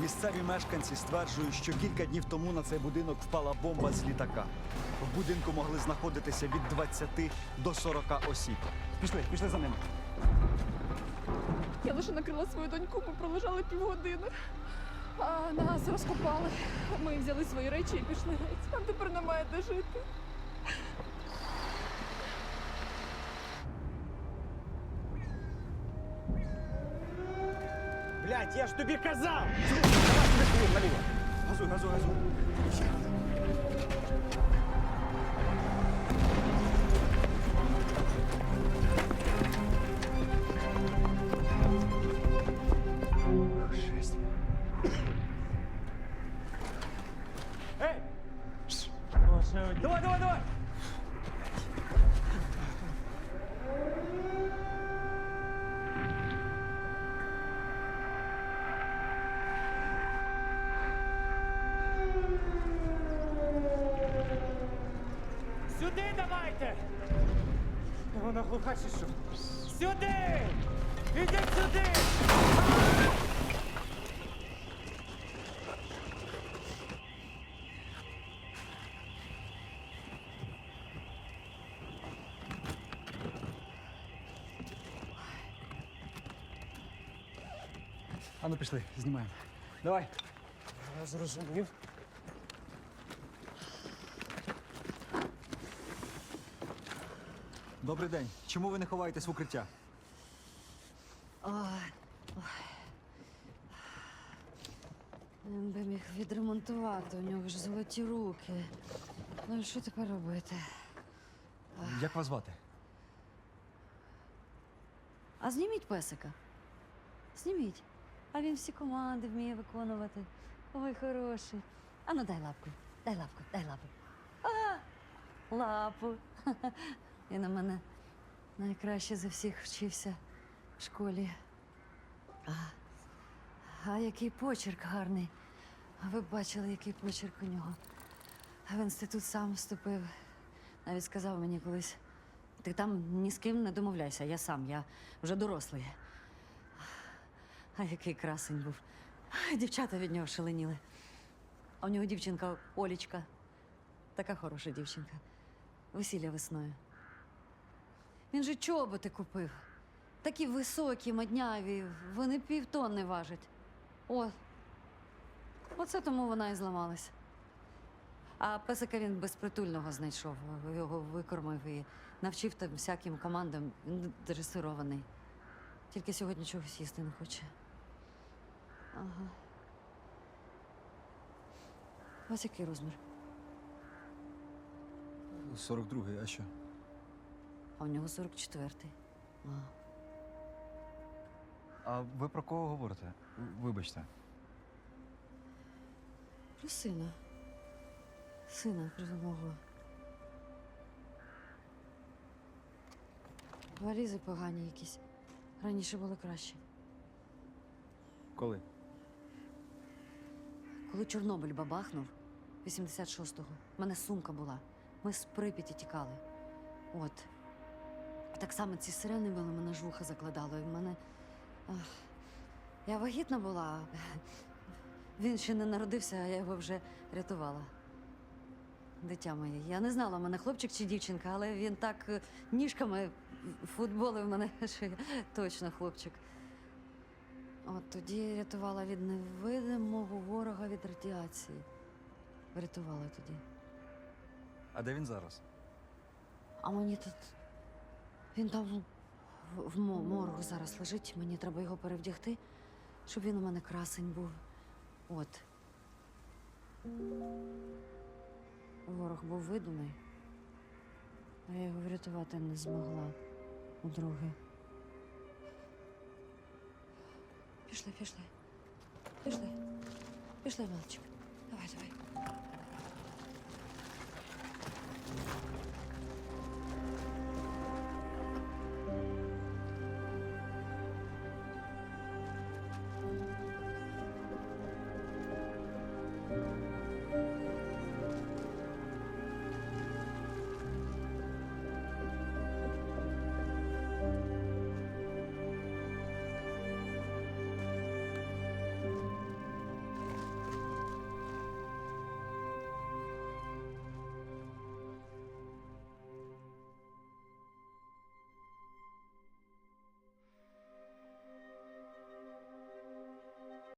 Місцеві мешканці стверджують, що кілька днів тому на цей будинок впала бомба з літака. В будинку могли знаходитися від 20 до 40 осіб. Пішли, пішли за ними. Я лише накрила свою доньку, ми пролежали півгодини. А нас розкопали. Ми взяли свої речі і пішли геть. Нам тепер немає де жити. Блядь, я ж тобі казав! Газуй, газуй, газуй. Давайте! Вона глуха чи що? Сюди! Ідіть сюди! А ну пішли, знімаємо. Давай. Я зрозумів. Добрий день. Чому ви не ховаєтесь в укриття? Він би міг відремонтувати, у нього ж золоті руки. Ну і що тепер робити? Як вас звати? А зніміть песика. Зніміть. А він всі команди вміє виконувати. Ой, хороший. А ну дай лапку, дай лапку, дай лапу. А, лапу. Він у мене найкраще за всіх вчився в школі. А, а який почерк гарний. Ви бачили, який почерк у нього. В інститут сам вступив. Навіть сказав мені колись. Ти там ні з ким не домовляйся, я сам, я вже дорослий. А який красень був. Дівчата від нього шаленіли. А у нього дівчинка Олічка. Така хороша дівчинка. Весілля весною. Він же чоботи купив. Такі високі, модняві, вони півтонни важать. О, оце тому вона і зламалась. А песика він безпритульного знайшов, його викормив і навчив там всяким командам. Він дресирований. Тільки сьогодні чогось їсти не хоче. Ага. Ось який розмір. 42-й, а що? А у нього 44-й. А. А ви про кого говорите? Вибачте. Про сина. Сина про. Валізи погані якісь. Раніше було краще. Коли? Коли Чорнобиль бабахнув, 86-го, в мене сумка була. Ми з Прип'яті тікали. От. Так само ці сирени били, мене ж вуха закладало. І в мене. Ах, я вагітна була. Він ще не народився, а я його вже рятувала. Дитя моє. Я не знала, в мене хлопчик чи дівчинка, але він так е, ніжками футболив мене, що я точно хлопчик. От тоді рятувала від невидимого ворога від радіації. Врятувала тоді. А де він зараз? А мені тут. Він там в, в мо- моргу зараз лежить. Мені треба його перевдягти, щоб він у мене красень був. От. Ворог був видимий, а я його врятувати не змогла удруге. Пішли, пішли. Пішли. Пішли, мальчик. Давай, давай.